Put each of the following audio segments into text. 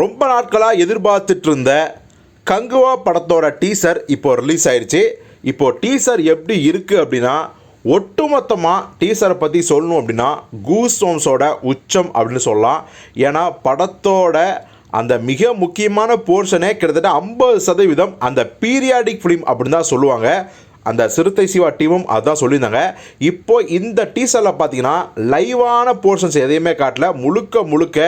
ரொம்ப நாட்களாக எதிர்பார்த்துட்டு இருந்த கங்குவா படத்தோட டீசர் இப்போ ரிலீஸ் ஆயிடுச்சு இப்போது டீசர் எப்படி இருக்குது அப்படின்னா ஒட்டுமொத்தமாக டீசரை பற்றி சொல்லணும் அப்படின்னா கூஸ் சோம்ஸோட உச்சம் அப்படின்னு சொல்லலாம். ஏன்னா படத்தோட அந்த மிக முக்கியமான போர்ஷனே கிட்டத்தட்ட ஐம்பது சதவீதம் அந்த பீரியாடிக் ஃபிலிம் அப்படின்னு தான் சொல்லுவாங்க. அந்த சிறுத்தை சிவா டீமும் அதான் சொல்லியிருந்தாங்க. இப்போ இந்த டீசரில் பார்த்தீங்கன்னா லைவான போர்ஷன்ஸ் எதையுமே காட்டல. முழுக்க முழுக்க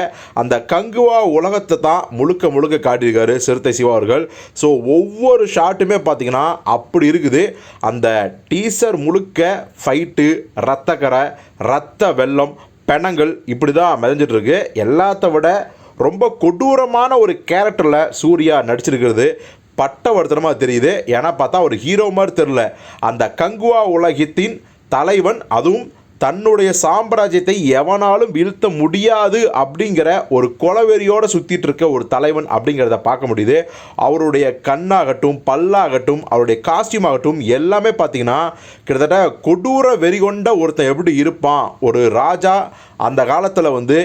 அந்த கங்குவா உலகத்தை தான் முழுக்க முழுக்க காட்டியிருக்காரு சிறுத்தை சிவா அவர்கள். ஸோ ஒவ்வொரு ஷாட்டுமே பார்த்தீங்கன்னா அப்படி இருக்குது. அந்த டீசர் முழுக்க ஃபைட்டு ரத்தக்கரை ரத்த வெள்ளம் பெணங்கள் இப்படி தான் மிதஞ்சிட்ருக்கு எல்லாத்த விட ரொம்ப கொடூரமான ஒரு கேரக்டரில் சூர்யா நடிச்சிருக்கிறது. பட்டவர்த்தனமாக தெரியுது. ஏன்னா பார்த்தா ஒரு ஹீரோ மாதிரி தெரில அந்த கங்குவா உலகத்தின் தலைவன் அதுவும் தன்னுடைய சாம்ராஜ்யத்தை எவனாலும் வீழ்த்த முடியாது அப்படிங்கிற ஒரு கொலவெறியோடு சுற்றிட்டு இருக்க ஒரு தலைவன் அப்படிங்கிறத பார்க்க முடியுது. அவருடைய கண்ணாகட்டும் பல்லாகட்டும் அவருடைய காஸ்டியூம் ஆகட்டும் எல்லாமே பார்த்தீங்கன்னா கிட்டத்தட்ட கொடூர வெறி கொண்ட ஒருத்தன் எப்படி இருப்பான்? ஒரு ராஜா அந்த காலத்தில் வந்து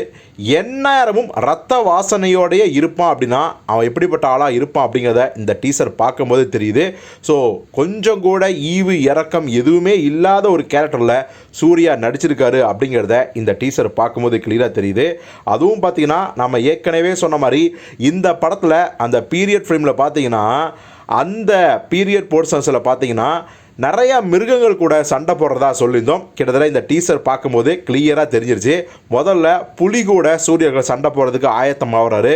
எந்நேரமும் ரத்த வாசனையோடையே இருப்பான் அப்படின்னா அவன் எப்படிப்பட்ட ஆளாக இருப்பான் அப்படிங்கிறத இந்த டீசர் பார்க்கும்போது தெரியுது. ஸோ கொஞ்சம் கூட ஈவு இறக்கம் எதுவுமே இல்லாத ஒரு கேரக்டரில் சூர்யா நடிச்சிருக்காரு அப்படிங்கிறத இந்த டீசர் பார்க்கும்போது கிளியராக தெரியுது. அதுவும் பார்த்தீங்கன்னா நம்ம ஏற்கனவே சொன்ன மாதிரி இந்த படத்தில் அந்த பீரியட் ஃபிலிமில் பார்த்தீங்கன்னா அந்த பீரியட் போர்ஷன்ஸில் பார்த்தீங்கன்னா நிறையா மிருகங்கள் கூட சண்டை போடுறதா சொல்லியிருந்தோம். கிட்டத்தட்ட இந்த டீசர் பார்க்கும்போது கிளியராக தெரிஞ்சிருச்சு. முதல்ல புலி கூட சூரியர்கள் சண்டை போடுறதுக்கு ஆயத்தம் ஆகுறாரு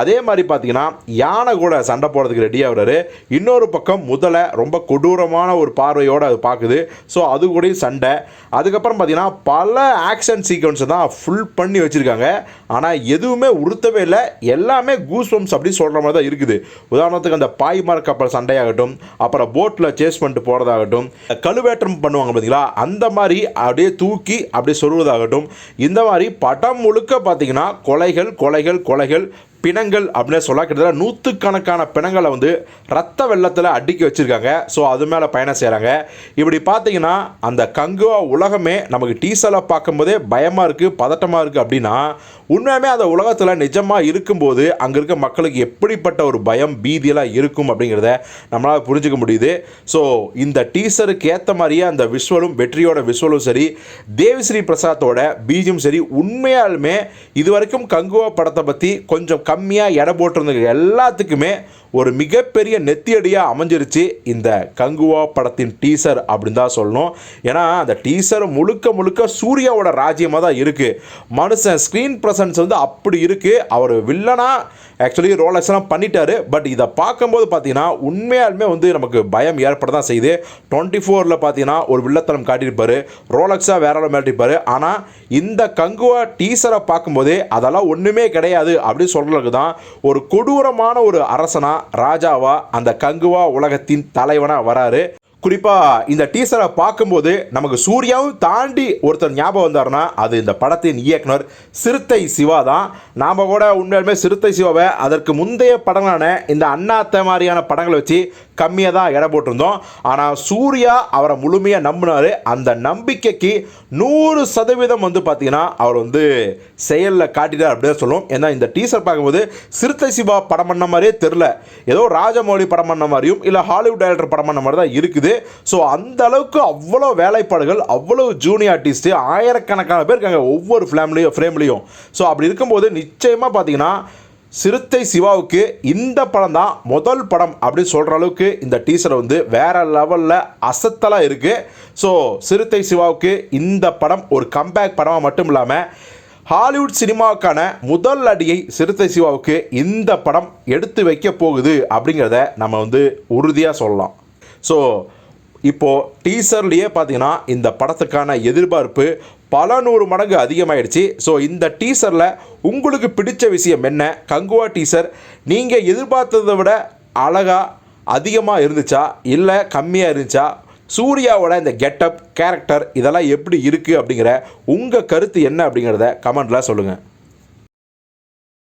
அதே மாதிரி பார்த்தீங்கன்னா யானை கூட சண்டை போடுறதுக்கு ரெடி ஆகுறாரு இன்னொரு பக்கம் முதல்ல ரொம்ப கொடூரமான ஒரு பார்வையோடு அது பார்க்குது ஸோ அது கூட சண்டை. அதுக்கப்புறம் பார்த்தீங்கன்னா பல ஆக்ஷன் சீக்வன்ஸை தான் ஃபுல் பண்ணி வச்சுருக்காங்க. ஆனால் எதுவுமே உறுத்தவே இல்லை. எல்லாமே கூஸ் பம்ப்ஸ் அப்படின்னு சொல்கிற மாதிரி தான் இருக்குது. உதாரணத்துக்கு அந்த பாய்மார் கப்பல் சண்டையாகட்டும் அப்புறம் போட்டில் சேஸ் பண்ணிட்டு போகிறதாக போகிறதாகட்டும் கழுவேற்றம் பண்ணுவாங்க பார்த்தீங்களா அந்த மாதிரி அப்படியே தூக்கி அப்படியே சொல்வதாகட்டும் இந்த மாதிரி படம் முழுக்க பார்த்தீங்கன்னா கொலைகள் கொலைகள் கொலைகள் பிணங்கள் அப்படின்னு சொல்ல கிட்டத்தட்ட நூற்றுக்கணக்கான பிணங்களை வந்து ரத்த வெள்ளத்தில் அடுக்கி வச்சுருக்காங்க. ஸோ அது மேலே பயணம் செய்கிறாங்க இப்படி பார்த்தீங்கன்னா அந்த கங்குவா உலகமே நமக்கு டீசரில் பார்க்கும்போதே பயமாக இருக்குது பதட்டமாக இருக்குது அப்படின்னா உண்மையுமே அந்த உலகத்தில் நிஜமாக இருக்கும்போது அங்கே இருக்க மக்களுக்கு எப்படிப்பட்ட ஒரு பயம் பீதியெல்லாம் இருக்கும் அப்படிங்கிறத நம்மளால் புரிஞ்சுக்க முடியுது. ஸோ இந்த டீசருக்கு ஏற்ற மாதிரியே அந்த விஷுவலும் வெற்றியோட விஷுவலும் சரி தேவிஸ்ரீ பிரசாத்தோட பீஜும் சரி உண்மையாலுமே இது வரைக்கும் கங்குவா படத்தை பற்றி கொஞ்சம் கம்மியாக எடை போட்டிருந்த எல்லாத்துக்குமே ஒரு மிகப்பெரிய நெத்தியடியாக அமைஞ்சிருச்சு இந்த கங்குவா படத்தின் டீசர் அப்படின்னு தான் சொல்லணும். ஏன்னா அந்த டீசர் முழுக்க முழுக்க சூர்யாவோட ராஜ்யமாக தான் இருக்குது மனுஷன் ஸ்க்ரீன் ப்ரெசன்ஸ் வந்து அப்படி இருக்குது அவர் வில்லனாக ஆக்சுவலி ரோலக்ஸ்லாம் பண்ணிட்டாரு. பட் இதை பார்க்கும்போது பார்த்தீங்கன்னா உண்மையாலுமே வந்து நமக்கு பயம் ஏற்பட தான் செய்யுது. டுவெண்ட்டி ஃபோரில் பார்த்தீங்கன்னா ஒரு வில்லத்தனம் காட்டியிருப்பார். ரோலக்ஸாக வேற ஆள் மிரட்டிப்பாரு ஆனால் இந்த கங்குவா டீசரை பார்க்கும்போதே அதெல்லாம் ஒன்றுமே கிடையாது அப்படின்னு சொல்கிற தான் ஒரு கொடூரமான ஒரு அரசனா ராஜாவா அந்த கங்குவா உலகத்தின் தலைவனாக வராரு. குறிப்பாக இந்த டீசரை பார்க்கும்போது நமக்கு சூர்யாவும் தாண்டி ஒருத்தர் ஞாபகம் வந்தாருன்னா அது இந்த படத்தின் இயக்குனர் சிறுத்தை சிவா தான். நாம் கூட உண்மையாலுமே சிறுத்தை சிவாவை அதற்கு முந்தைய படங்களான இந்த அண்ணாத்த மாதிரியான படங்களை வச்சு கம்மியாக தான் எடை போட்டிருந்தோம். ஆனால் சூர்யா அவரை முழுமையாக நம்பினார். அந்த நம்பிக்கைக்கு நூறு சதவீதம் வந்து பார்த்திங்கன்னா அவர் வந்து செயலில் காட்டிட்டார் அப்படின்னு சொல்லுவோம். ஏன்னா இந்த டீசர் பார்க்கும்போது சிறுத்தை சிவா படம் பண்ண மாதிரியே தெரில ஏதோ ராஜமௌழி படம் பண்ண மாதிரியும் இல்லை ஹாலிவுட் டைரக்டர் படம் பண்ண மாதிரி தான் இருக்குது. ஸோ அந்த அளவுக்கு அவ்வளோ வேலைப்பாடுகள் அவ்வளோ ஜூனியர் ஆர்டிஸ்ட்டு ஆயிரக்கணக்கான பேர் இருக்காங்க ஒவ்வொரு ஃப்ளேம்லேயும் ஃப்ரேம்லேயும் ஸோ அப்படி இருக்கும்போது நிச்சயமாக பார்த்தீங்கன்னா சிறுத்தை சிவாவுக்கு இந்த படம் தான் முதல் படம் அப்படின்னு சொல்கிற அளவுக்கு இந்த டீசர் வந்து வேறு லெவலில் அசத்தலாக இருக்குது ஸோ சிறுத்தை சிவாவுக்கு இந்த படம் ஒரு கம்பேக் படமாக மட்டும் இல்லாமல் ஹாலிவுட் சினிமாவுக்கான முதல் அடியை சிறுத்தை சிவாவுக்கு இந்த படம் எடுத்து வைக்க போகுது அப்படிங்கிறத நம்ம வந்து உறுதியாக சொல்லலாம். ஸோ இப்போது டீசர்லேயே பார்த்தீங்கன்னா இந்த படத்துக்கான எதிர்பார்ப்பு பல நூறு மடங்கு அதிகமாயிடுச்சு. ஸோ இந்த டீசரில் உங்களுக்கு பிடிச்ச விஷயம் என்ன? கங்குவா டீசர் நீங்கள் எதிர்பார்த்ததை விட அழகாக அதிகமாக இருந்துச்சா? இல்லை கம்மியாக இருந்துச்சா? சூர்யாவோட இந்த கெட்டப் கேரக்டர் இதெல்லாம் எப்படி இருக்குது அப்படிங்கிற உங்கள் கருத்து என்ன அப்படிங்கிறத கமெண்ட்டில் சொல்லுங்கள்